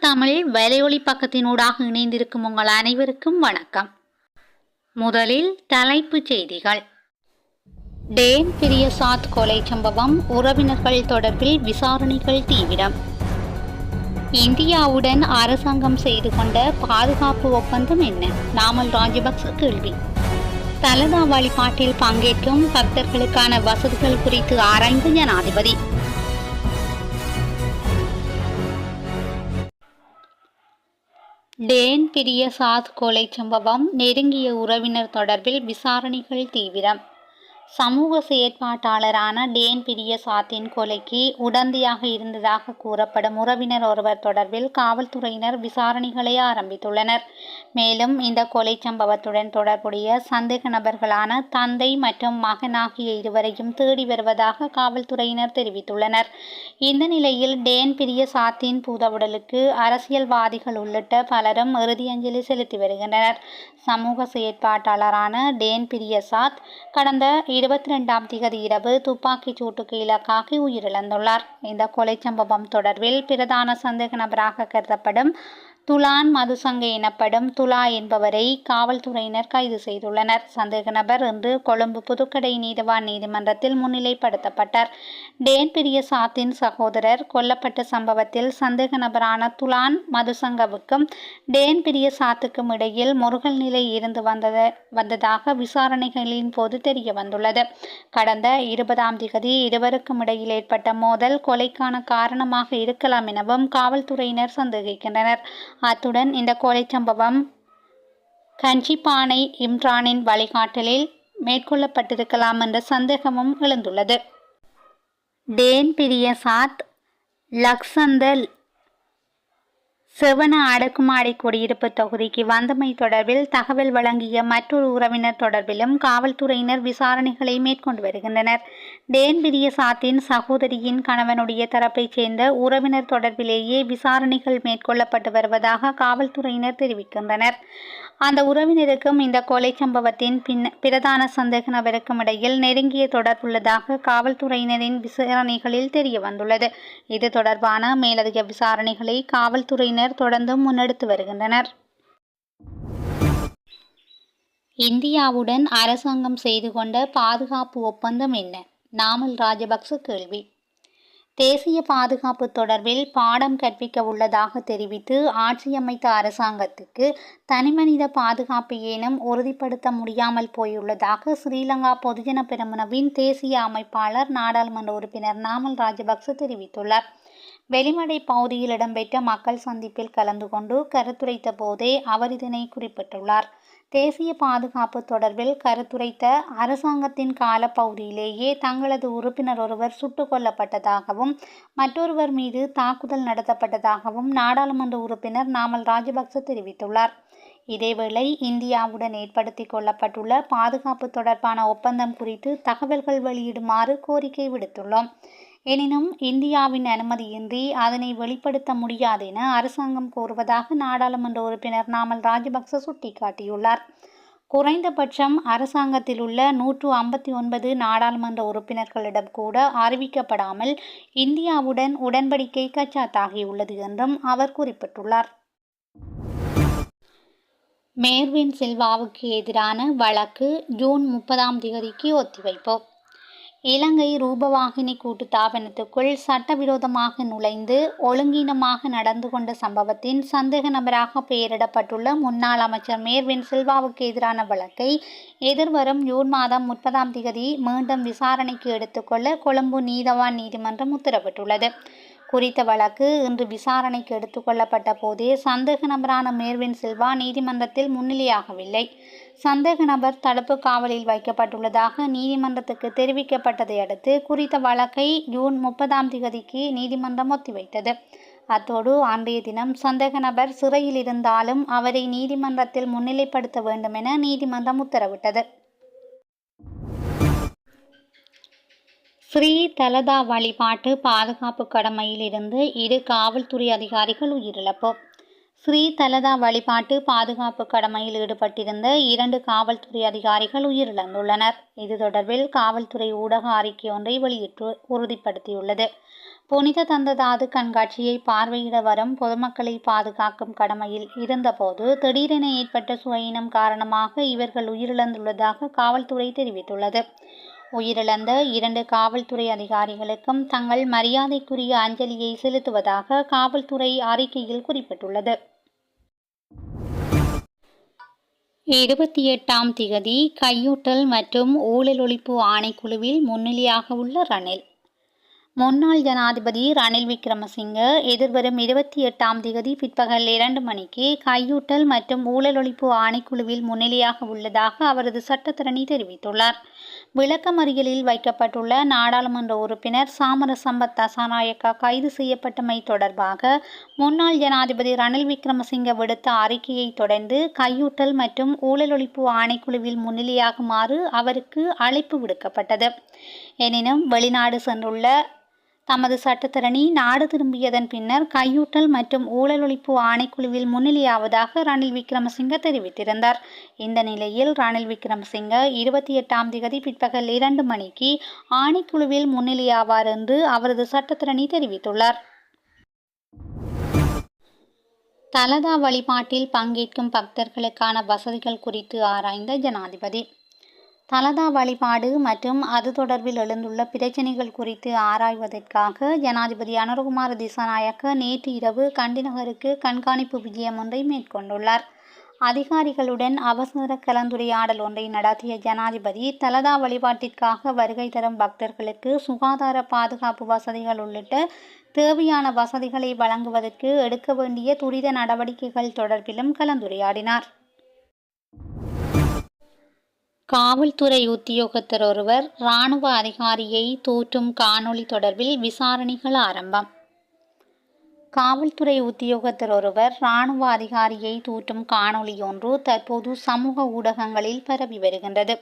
தமிழ் வலையொலி பக்கத்தினூடாக இணைந்திருக்கும் உங்கள் அனைவருக்கும் வணக்கம். முதலில் தலைப்புச் செய்திகள். டேன் பிரியசாத் கொலை சம்பவம் உறவினர்கள் தொடர்பில் விசாரணைகள் தீவிரம். இந்தியாவுடன் அரசாங்கம் செய்து கொண்ட பாதுகாப்பு ஒப்பந்தம் என்ன? நாமல் ராஜபக்ச கேள்வி. தலதா வழிபாட்டில் பங்கேற்கும் பக்தர்களுக்கான வசதிகள் குறித்து ஆராய்ந்த ஜனாதிபதி. டேன் பிரிய சாத் கொலை சம்பவம் நெருங்கிய உறவினர் தொடர்பில் விசாரணைகள் தீவிரம். சமூக செயற்பாட்டாளரான டேன் பிரியசாத்தின் கொலைக்கு உடந்தையாக இருந்ததாக கூறப்படும் உறவினர் ஒருவர் தொடர்பில் காவல்துறையினர் விசாரணைகளை ஆரம்பித்துள்ளனர். மேலும் இந்த கொலை சம்பவத்துடன் தொடர்புடைய சந்தேக நபர்களான தந்தை மற்றும் மகன் ஆகிய இருவரையும் தேடி வருவதாக காவல்துறையினர் தெரிவித்துள்ளனர். இந்த நிலையில் டேன் பிரியசாத்தின் பூதவுடலுக்கு அரசியல்வாதிகள் உள்ளிட்ட பலரும் இறுதியஞ்சலி செலுத்தி வருகின்றனர். சமூக செயற்பாட்டாளரான டேன் பிரியசாத் கடந்த இருபத்தி ரெண்டாம் திகதி இரவு துப்பாக்கிச் சூட்டுக்கு இலக்காகி உயிரிழந்துள்ளார். இந்த கொலை சம்பவம் தொடர்பில் பிரதான சந்தேக நபராக கருதப்படும் துலான் மதுசங்க எனப்படும் துலா என்பவரை காவல்துறையினர் கைது செய்துள்ளனர். சந்தேக நபர் இன்று கொழும்பு புதுக்கடை நீதிவான் நீதிமன்றத்தில் முன்னிலைப்படுத்தப்பட்டார். டேன் பிரியசாத்தின் சகோதரர் கொல்லப்பட்ட சம்பவத்தில் சந்தேக நபரான துலான் மதுசங்கவுக்கும் டேன் பிரியசாத்துக்கும் இடையில் முருகல் நிலை இருந்து வந்தது வந்ததாக விசாரணைகளின் போது தெரிய வந்துள்ளது. கடந்த இருபதாம் திகதி இருவருக்கும் இடையில் ஏற்பட்ட மோதல் கொலைக்கான காரணமாக இருக்கலாம் எனவும் காவல்துறையினர் சந்தேகிக்கின்றனர். அத்துடன் இந்த கொலை சம்பவம் கஞ்சிப்பானை இம்ரானின் வழிகாட்டலில் மேற்கொள்ளப்பட்டிருக்கலாம் என்ற சந்தேகமும் எழுந்துள்ளது. டேன் பிரியசாத் லக்சந்தல் செவன அடுக்குமாடி குடியிருப்பு தொகுதிக்கு வந்தமை தொடர்பில் தகவல் வழங்கிய மற்றொரு உறவினர் தொடர்பிலும் காவல்துறையினர் விசாரணைகளை மேற்கொண்டு வருகின்றனர். டேன் பிரியசாத்தின் சகோதரியின் கணவனுடைய தரப்பைச் சேர்ந்த உறவினர் தொடர்பிலேயே விசாரணைகள் மேற்கொள்ளப்பட்டு வருவதாக காவல்துறையினர் தெரிவிக்கின்றனர். அந்த உறவினருக்கும் இந்த கொலை சம்பவத்தின் பின் பிரதான சந்தேக நபருக்கும் இடையில் நெருங்கிய தொடர்புள்ளதாக காவல்துறையினரின் விசாரணைகளில் தெரிய வந்துள்ளது இது தொடர்பான மேலதிக விசாரணைகளை காவல்துறையினர் தொடர்ந்து முன்னெடுத்து வருகின்றனர். இந்தியாவுடன் அரசாங்கம் செய்து கொண்ட பாதுகாப்பு ஒப்பந்தம் என்ன? நாமல் ராஜபக்ச கேள்வி. தேசிய பாதுகாப்பு தொடர்பில் பாடம் கற்பிக்க உள்ளதாக தெரிவித்து ஆட்சியமைத்த அரசாங்கத்துக்கு தனிமனித பாதுகாப்பு ஏனும் உறுதிப்படுத்த முடியாமல் போயுள்ளதாக ஸ்ரீலங்கா பொதுஜன பெருமனவின் தேசிய அமைப்பாளர் நாடாளுமன்ற உறுப்பினர் நாமல் ராஜபக்ச தெரிவித்துள்ளார். வெளிமடை பகுதியில் இடம்பெற்ற மக்கள் சந்திப்பில் கலந்து கொண்டு கருத்துரைத்த போதே அவர் இதனை குறிப்பிட்டுள்ளார். தேசிய பாதுகாப்பு தொடர்பில் கருத்துரைத்த அரசாங்கத்தின் காலப்பகுதியிலேயே தங்களது உறுப்பினர் ஒருவர் சுட்டுக் கொல்லப்பட்டதாகவும் மற்றொருவர் மீது தாக்குதல் நடத்தப்பட்டதாகவும் நாடாளுமன்ற உறுப்பினர் நாமல் ராஜபக்ச தெரிவித்துள்ளார். இதேவேளை இந்தியாவுடன் ஏற்படுத்தி கொள்ளப்பட்டுள்ள பாதுகாப்பு தொடர்பான ஒப்பந்தம் குறித்து தகவல்கள் வெளியிடுமாறு கோரிக்கை விடுத்துள்ளோம். எனினும் இந்தியாவின் அனுமதியின்றி அதனை வெளிப்படுத்த முடியாது என அரசாங்கம் கோருவதாக நாடாளுமன்ற உறுப்பினர் நாமல் ராஜபக்ச சுட்டிக்காட்டியுள்ளார். குறைந்தபட்சம் அரசாங்கத்தில் உள்ள நூற்று ஐம்பத்தி ஒன்பது நாடாளுமன்ற உறுப்பினர்களிடம் கூட அறிவிக்கப்படாமல் இந்தியாவுடன் உடன்படிக்கை கச்சாத்தாகியுள்ளது என்றும் அவர் குறிப்பிட்டுள்ளார். மேர்வின் சில்வாவுக்கு எதிரான வழக்கு ஜூன் முப்பதாம் தேதிக்கு ஒத்திவைப்பு. இலங்கை ரூபவாகினி கூட்டு தாபனத்துக்குள் சட்டவிரோதமாக நுழைந்து ஒழுங்கீனமாக நடந்து கொண்ட சம்பவத்தின் சந்தேக நபராக பெயரிடப்பட்டுள்ள முன்னாள் அமைச்சர் மேர்வின் சில்வாவுக்கு எதிரான வழக்கை எதிர்வரும் ஜூன் மாதம் முப்பதாம் திகதி மீண்டும் விசாரணைக்கு எடுத்துக்கொள்ள கொழும்பு நீதவான் நீதிமன்றம் உத்தரவிட்டுள்ளது. குறித்த வழக்கு இன்று விசாரணைக்கு எடுத்துக்கொள்ளப்பட்ட போதே சந்தேக நபரான மேர்வின் சில்வா நீதிமன்றத்தில் முன்னிலையாகவில்லை. சந்தேக நபர் தடுப்பு காவலில் வைக்கப்பட்டுள்ளதாக நீதிமன்றத்துக்கு தெரிவிக்கப்பட்டதை அடுத்து குறித்த வழக்கை ஜூன் முப்பதாம் தேதிக்கு நீதிமன்றம் ஒத்திவைத்தது. அத்தோடு அன்றைய தினம் சந்தேக நபர் சிறையில் இருந்தாலும் அவரை நீதிமன்றத்தில் முன்னிலைப்படுத்த வேண்டும் என நீதிமன்றம் உத்தரவிட்டது. ஸ்ரீ தலதா வழிபாட்டு பாதுகாப்பு கடமையில் இருந்து இரு காவல்துறை அதிகாரிகள் உயிரிழப்பு. ஸ்ரீ தலதா வழிபாட்டு பாதுகாப்பு கடமையில் ஈடுபட்டிருந்த இரண்டு காவல்துறை அதிகாரிகள் உயிரிழந்துள்ளனர். இது தொடர்பில் காவல்துறை ஊடக அறிக்கை ஒன்றை வெளியிட்டு உறுதிப்படுத்தியுள்ளது. புனித தந்ததாது கண்காட்சியை பார்வையிட வரும் பொதுமக்களை பாதுகாக்கும் கடமையில் இருந்தபோது திடீரென ஏற்பட்ட சுவையினம் காரணமாக இவர்கள் உயிரிழந்துள்ளதாக காவல்துறை தெரிவித்துள்ளது. உயிரிழந்த இரண்டு காவல்துறை அதிகாரிகளுக்கும் தங்கள் மரியாதைக்குரிய அஞ்சலியை செலுத்துவதாக காவல்துறை அறிக்கையில் குறிப்பிட்டுள்ளது. இருபத்தி எட்டாம் திகதி கையூட்டல் மற்றும் ஊழல் ஒழிப்பு ஆணைக்குழுவில் முன்னிலையாக உள்ள ரணில். முன்னாள் ஜனாதிபதி ரணில் விக்ரமசிங்க எதிர்வரும் இருபத்தி எட்டாம் திகதி பிற்பகல் இரண்டு மணிக்கு கையூட்டல் மற்றும் ஊழல் ஒழிப்பு ஆணைக்குழுவில் முன்னிலையாக உள்ளதாக அவரது சட்டத்தரணி தெரிவித்துள்ளார். விளக்கமறியலில் வைக்கப்பட்டுள்ள நாடாளுமன்ற உறுப்பினர் சாமர சம்பத் தசாநாயக்கா கைது செய்யப்பட்டமை தொடர்பாக முன்னாள் ஜனாதிபதி ரணில் விக்ரமசிங்க விடுத்த அறிக்கையை தொடர்ந்து கையூட்டல் மற்றும் ஊழல் ஒழிப்பு ஆணைக்குழுவில் முன்னிலையாகுமாறு அவருக்கு அழைப்பு விடுக்கப்பட்டது. எனினும் வெளிநாடு சென்றுள்ள தமது சட்டத்தரணி நாடு திரும்பியதன் பின்னர் கையூட்டல் மற்றும் ஊழல் ஒழிப்பு ஆணைக்குழுவில் முன்னிலையாவதாக ரணில் விக்ரமசிங்க தெரிவித்திருந்தார். இந்த நிலையில் ரணில் விக்ரமசிங்க இருபத்தி எட்டாம் திகதி பிற்பகல் இரண்டு மணிக்கு ஆணைக்குழுவில் முன்னிலையாவார் என்று அவரது சட்டத்தரணி தெரிவித்துள்ளார். தலதா வழிபாட்டில் பங்கேற்கும் பக்தர்களுக்கான வசதிகள் குறித்து ஆராய்ந்த ஜனாதிபதி. தலதா வழிபாடு மற்றும் அது தொடர்பில் எழுந்துள்ள பிரச்சினைகள் குறித்து ஆராய்வதற்காக ஜனாதிபதி அனுரகுமார திசாநாயக்க நேற்று இரவு கண்டிநகருக்கு கண்காணிப்பு விஜயம் ஒன்றை மேற்கொண்டுள்ளார். அதிகாரிகளுடன் அவசர கலந்துரையாடல் ஒன்றை நடத்திய ஜனாதிபதி தலதா வழிபாட்டிற்காக வருகை தரும் பக்தர்களுக்கு சுகாதார பாதுகாப்பு வசதிகள் உள்ளிட்ட தேவையான வசதிகளை வழங்குவதற்கு எடுக்க வேண்டிய துரித நடவடிக்கைகள் தொடர்பிலும் கலந்துரையாடினார். காவல்துறை உத்தியோகத்தர் ஒருவர் இராணுவ அதிகாரியை தூற்றும் காணொளி தொடர்பில் விசாரணைகள் ஆரம்பம். காவல்துறை உத்தியோகத்தர் ஒருவர் இராணுவ அதிகாரியை தூற்றும் காணொளி ஒன்று தற்போது சமூக ஊடகங்களில் பரவி வருகின்றது.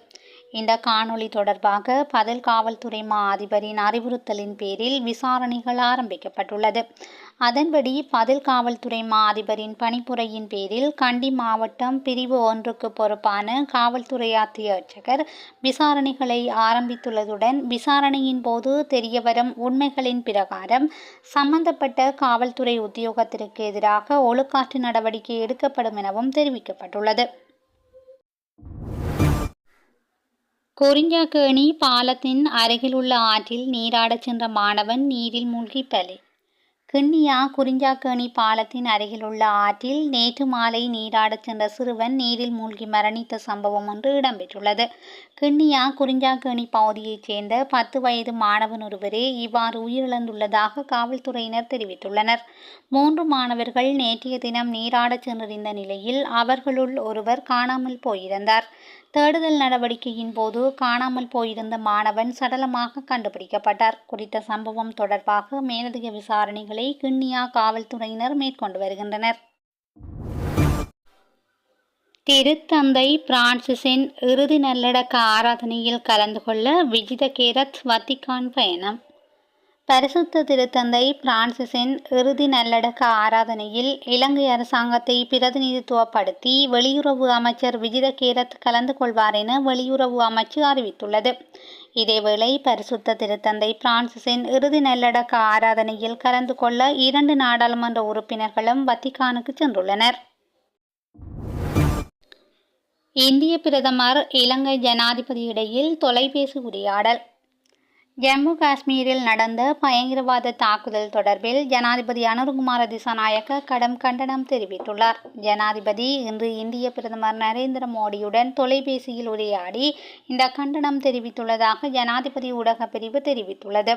இந்த காணொளி தொடர்பாக பதில் காவல்துறை மா அதிபரின் அறிவுறுத்தலின் பேரில் விசாரணைகள் ஆரம்பிக்கப்பட்டுள்ளது. அதன்படி பதில் காவல்துறை மா அதிபரின் பணிப்புரையின் பேரில் கண்டி மாவட்டம் பிரிவு ஒன்றுக்கு பொறுப்பான காவல்துறை அத்தியட்சகர் விசாரணைகளை ஆரம்பித்துள்ளதுடன் விசாரணையின் போது தெரியவரும் உண்மைகளின் பிரகாரம் சம்பந்தப்பட்ட காவல்துறை உத்தியோகத்திற்கு எதிராக ஒழுக்காற்று நடவடிக்கை எடுக்கப்படும் எனவும் தெரிவிக்கப்பட்டுள்ளது. குறிஞ்சாக்கேணி பாலத்தின் அருகில் உள்ள ஆற்றில் நீராடச் சென்ற மாணவன் நீரில் மூழ்கி பலி கிண்ணியா குறிஞ்சாக்கேணி பாலத்தின் அருகிலுள்ள ஆற்றில் நேற்று மாலை நீராடச் சென்ற சிறுவன் நீரில் மூழ்கி மரணித்த சம்பவம் ஒன்று இடம்பெற்றுள்ளது. கிண்ணியா குறிஞ்சாக்கேணி பகுதியைச் சேர்ந்த பத்து வயது மாணவன் ஒருவரே இவ்வாறு உயிரிழந்துள்ளதாக காவல்துறையினர் தெரிவித்துள்ளனர். மூன்று மாணவர்கள் நேற்றைய தினம் நீராடச் சென்றிருந்த நிலையில் அவர்களுள் ஒருவர் காணாமல் போயிருந்தார். தேடுதல் நடவடிக்கையின் போது காணாமல் போயிருந்த மாணவன் சடலமாக கண்டுபிடிக்கப்பட்டார். குறித்த சம்பவம் தொடர்பாக மேலதிக விசாரணைகள் கிண்ணியா காவல்துறையினர் மேற்கொண்டு வருகின்றனர். திருத்தந்தை பிரான்சிஸின் இறுதி நல்லடக்க ஆராதனையில் கலந்து கொள்ள விஜித கேரத் வத்திகான் பயணம். பரிசுத்த திருத்தந்தை பிரான்சிஸின் இறுதி நல்லடக்க ஆராதனையில் இலங்கை அரசாங்கத்தை பிரதிநிதித்துவப்படுத்தி வெளியுறவு அமைச்சர் விஜித கேரத் கலந்து கொள்வார் என வெளியுறவு அமைச்சு அறிவித்துள்ளது. இதேவேளை பரிசுத்த திருத்தந்தை பிரான்சிஸின் இறுதி நல்லடக்க ஆராதனையில் கலந்து கொள்ள இரண்டு நாடாளுமன்ற உறுப்பினர்களும் வத்திகானுக்கு சென்றுள்ளனர். இந்திய பிரதமர் இலங்கை ஜனாதிபதியிடையில் தொலைபேசி உரையாடல். ஜம்மு காஷ்மீரில் நடந்த பயங்கரவாத தாக்குதல் தொடர்பில் ஜனாதிபதி அனுருகுமார திசாநாயக்க கடும் கண்டனம் தெரிவித்துள்ளார். ஜனாதிபதி இன்று இந்திய பிரதமர் நரேந்திர மோடியுடன் தொலைபேசியில் உரையாடி இந்த கண்டனம் தெரிவித்துள்ளதாக ஜனாதிபதி ஊடக பிரிவு தெரிவித்துள்ளது.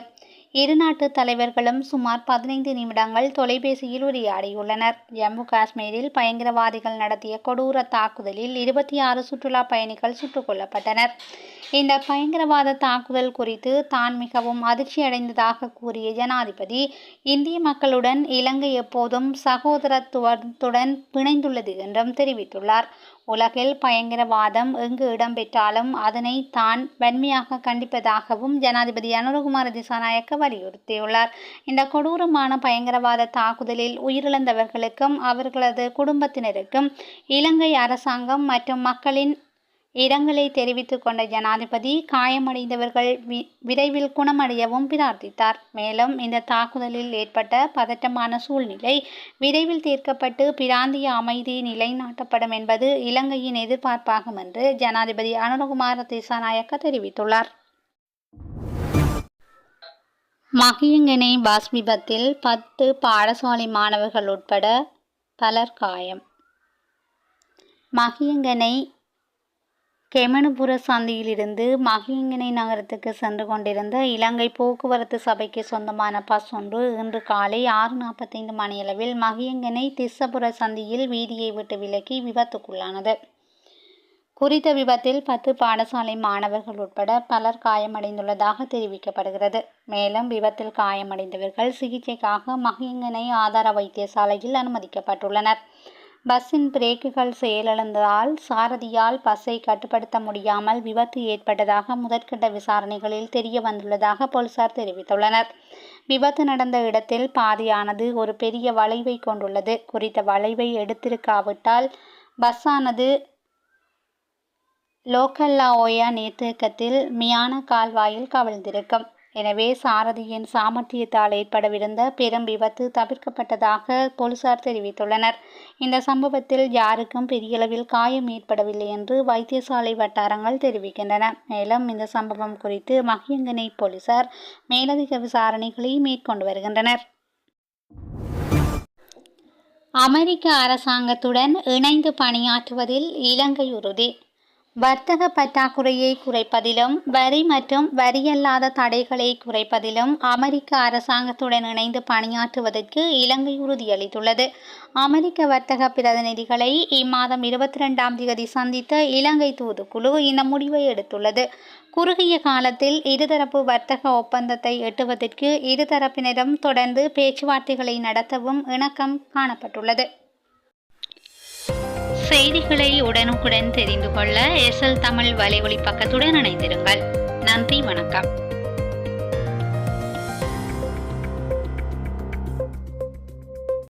இரு நாட்டு தலைவர்களும் சுமார் பதினைந்து நிமிடங்கள் தொலைபேசியில் உரையாடியுள்ளனர். ஜம்மு காஷ்மீரில் பயங்கரவாதிகள் நடத்திய கொடூர தாக்குதலில் இருபத்தி ஆறு சுற்றுலா பயணிகள் சுட்டுக் கொல்லப்பட்டனர். இந்த பயங்கரவாத தாக்குதல் குறித்து தான் மிகவும் அதிர்ச்சியடைந்ததாக கூறிய ஜனாதிபதி இந்திய மக்களுடன் இலங்கை எப்போதும் சகோதரத்துவத்துடன் பிணைந்துள்ளது என்றும் தெரிவித்துள்ளார். உலகில் பயங்கரவாதம் எங்கு இடம்பெற்றாலும் அதனை தான் வன்மையாக கண்டிப்பதாகவும் ஜனாதிபதி அனுரகுமார திசாநாயக்க வலியுறுத்தியுள்ளார். இந்த கொடூரமான பயங்கரவாத தாக்குதலில் உயிரிழந்தவர்களுக்கும் அவர்களது குடும்பத்தினருக்கும் இலங்கை அரசாங்கம் மற்றும் மக்களின் இரங்கலை தெரிவித்து கொண்ட ஜனாதிபதி காயமடைந்தவர்கள் வி- விரைவில் குணமடையவும் பிரார்த்தித்தார். மேலும் இந்த தாக்குதலில் ஏற்பட்ட பதட்டமான சூழ்நிலை விரைவில் தீர்க்கப்பட்டு பிராந்திய அமைதி நிலைநாட்டப்படும் என்பது இலங்கையின் எதிர்பார்ப்பாகும் என்று ஜனாதிபதி அனுரகுமார திசாநாயக்க தெரிவித்துள்ளார். மகியங்கனை பஸ் விபத்தில் பத்து பாடசாலை மாணவர்கள் உட்பட பலர் காயம். மகியங்கனை கெமனுபுர சந்தியிலிருந்து மகியங்கனை நகரத்துக்கு சென்று கொண்டிருந்த இலங்கை போக்குவரத்து சபைக்கு சொந்தமான பஸ் ஒன்று இன்று காலை ஆறு நாற்பத்தைந்து மணியளவில் மகியங்கனை திஸ்ஸபுர சந்தியில் வீதியை விட்டு விலக்கி விபத்துக்குள்ளானது. குறித்த விபத்தில் பத்து பாடசாலை மாணவர்கள் உட்பட பலர் காயமடைந்துள்ளதாக தெரிவிக்கப்படுகிறது. மேலும் விபத்தில் காயமடைந்தவர்கள் சிகிச்சைக்காக மகியங்கனை ஆதார வைத்தியசாலையில் அனுமதிக்கப்பட்டுள்ளனர். பஸ்ஸின் பிரேக்குகள் செயலிழந்ததால் சாரதியால் பஸ்ஸை கட்டுப்படுத்த முடியாமல் விபத்து ஏற்பட்டதாக முதற்கட்ட விசாரணைகளில் தெரிய வந்துள்ளதாக போலீசார் தெரிவித்துள்ளனர். விபத்து நடந்த இடத்தில் பாதையானது ஒரு பெரிய வளைவை கொண்டுள்ளது. குறித்த வளைவை எடுத்திருக்காவிட்டால் பஸ்ஸானது லோக்கல்லா ஓயா நீர்த்தேக்கத்தில் மியான கால்வாயில் கவிழ்ந்திருக்கும். எனவே சாரதியின் சாமர்த்தியத்தால் ஏற்படவிருந்த பெரும் விபத்து தவிர்க்கப்பட்டதாக போலீசார் தெரிவித்துள்ளனர். இந்த சம்பவத்தில் யாருக்கும் பெரியளவில் காயம் ஏற்படவில்லை என்று வைத்தியசாலை வட்டாரங்கள் தெரிவிக்கின்றன. மேலும் இந்த சம்பவம் குறித்து மகியங்கனை போலீசார் மேலதிக விசாரணைகளை மேற்கொண்டு வருகின்றனர். அமெரிக்க அரசாங்கத்துடன் இணைந்து பணியாற்றுவதில் இலங்கை உறுதி. வர்த்தக பற்றாக்குறையை குறைப்பதிலும் வரி மற்றும் வரியல்லாத தடைகளை குறைப்பதிலும் அமெரிக்க அரசாங்கத்துடன் இணைந்து பணியாற்றுவதற்கு இலங்கை உறுதியளித்துள்ளது. அமெரிக்க வர்த்தக பிரதிநிதிகளை இம்மாதம் இருபத்தி ரெண்டாம் தேதி சந்தித்த இலங்கை தூதுக்குழு இந்த முடிவை எடுத்துள்ளது. குறுகிய காலத்தில் இருதரப்பு வர்த்தக ஒப்பந்தத்தை எட்டுவதற்கு இருதரப்பினரும் தொடர்ந்து பேச்சுவார்த்தைகளை நடத்தவும் இணக்கம் காணப்பட்டுள்ளது. செய்திகளை உடனுக்குடன் தெரிந்து கொள்ள எஸ்எல் தமிழ் வலைவழி பக்கத்துடன் இணைந்திருங்கள். நன்றி வணக்கம்.